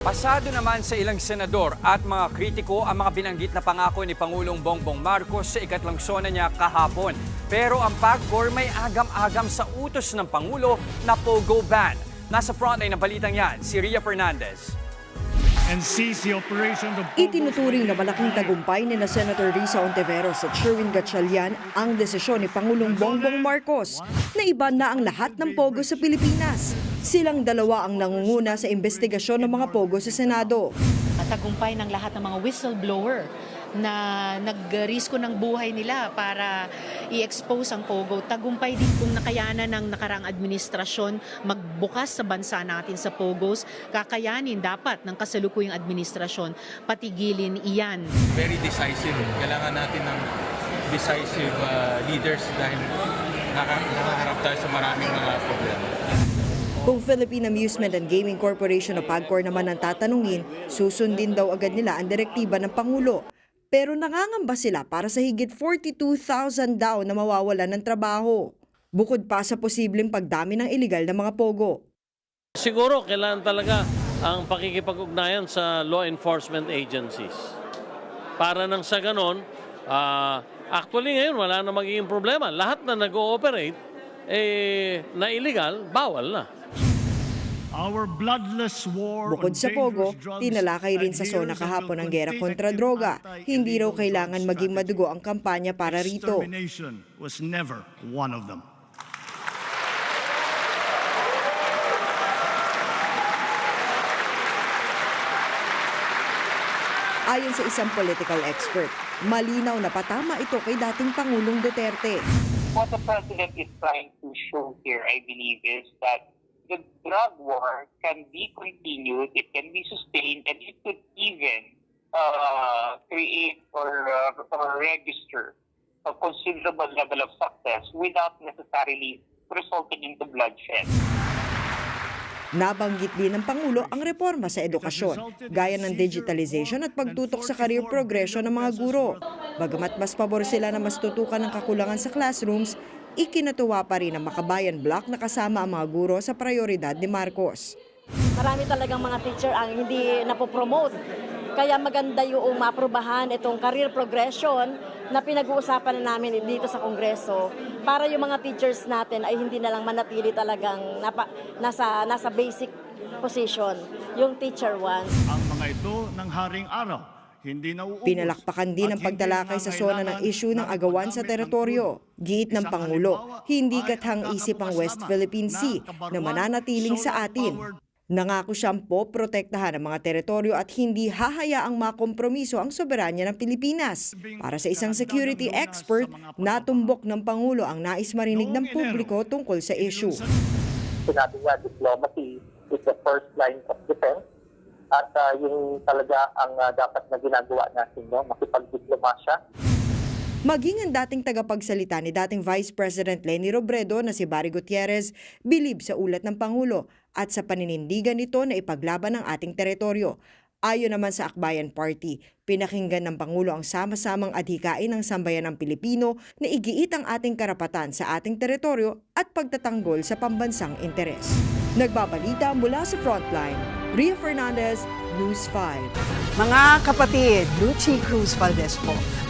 Pasado naman sa ilang senador at mga kritiko ang mga binanggit na pangako ni Pangulong Bongbong Marcos sa ikatlang sona niya kahapon. Pero ang PAGCOR may agam-agam sa utos ng Pangulo na POGO ban. Nasa frontline ng balitang yan, si Ria Fernandez. and cease the operation of Itinuturing na malaking tagumpay ni na Senator Risa Ontiveros at Sherwin Gatchalian ang desisyon ni Pangulong Bongbong Marcos na iba na ang lahat ng pogo sa Pilipinas. Silang dalawa ang nangunguna sa investigasyon ng mga pogo sa Senado. tagumpay ng lahat ng mga whistleblower na nagrisko ng buhay nila para i-expose ang Pogo. Tagumpay din kung nakayanan ng nakarang administrasyon magbukas sa bansa natin sa Pogos. Kakayanin dapat ng kasalukuyang administrasyon patigilin iyan. very decisive. Kailangan natin ng decisive uh, leaders dahil naka- nakaharap tayo sa maraming mga problema. Kung Philippine Amusement and Gaming Corporation o PAGCOR naman ang tatanungin, susundin daw agad nila ang direktiba ng Pangulo. Pero nangangamba sila para sa higit 42,000 daw na mawawalan ng trabaho. Bukod pa sa posibleng pagdami ng iligal na mga pogo. Siguro kailangan talaga ang pakikipag-ugnayan sa law enforcement agencies. Para nang sa ganon, ah, actually ngayon wala na magiging problema. Lahat na nag-ooperate, eh, na illegal, bawal na. our bloodless war Bukod sa Pogo, tinalakay rin sa of kahapon ang gera kontra droga. Hindi raw kailangan maging madugo ang kampanya para rito. Was never one of them. Ayon sa isang political expert, malinaw na patama ito kay dating Pangulong Duterte. What the president is trying to show here, I believe, is that the drug war can be continued, it can be sustained, and it could even uh, create or, uh, or register a considerable level of success without necessarily resulting into bloodshed. Nabanggit din ng Pangulo ang reforma sa edukasyon, gaya ng digitalization at pagtutok sa career progression ng mga guro. Bagamat mas pabor sila na mas tutukan ng kakulangan sa classrooms, ikinatuwa pa rin ang Makabayan Block na kasama ang mga guro sa prioridad ni Marcos. marami talagang mga teacher ang hindi napopromote. Kaya maganda yung maaprubahan itong career progression na pinag-uusapan na namin dito sa Kongreso para yung mga teachers natin ay hindi na lang manatili talagang napa, nasa, nasa basic position, yung teacher one. Ang mga ito ng haring araw, hindi na uubos. Pinalakpakan din ang pagtalakay sa zona ng issue ng agawan sa teritoryo. Giit ng Pangulo, hindi kathang ang isip ang West Philippine Sea na mananatiling sa atin. Nangako siyang po protektahan ang mga teritoryo at hindi hahayaang makompromiso ang soberanya ng Pilipinas. Para sa isang security expert, natumbok ng Pangulo ang nais marinig ng publiko tungkol sa issue. Sinabi nga, diplomacy is the first line of defense. At uh, yung talaga ang uh, dapat na ginagawa natin, no? makipagdiplomasya. Maging ang dating tagapagsalita ni dating Vice President Leni Robredo na si Barry Gutierrez bilib sa ulat ng Pangulo at sa paninindigan nito na ipaglaban ang ating teritoryo. Ayon naman sa Akbayan Party, pinakinggan ng Pangulo ang sama-samang adhikain ng sambayan ng Pilipino na igiit ang ating karapatan sa ating teritoryo at pagtatanggol sa pambansang interes. Nagbabalita mula sa Frontline, Ria Fernandez, News 5. Mga kapatid, Lucy Cruz Valdez po,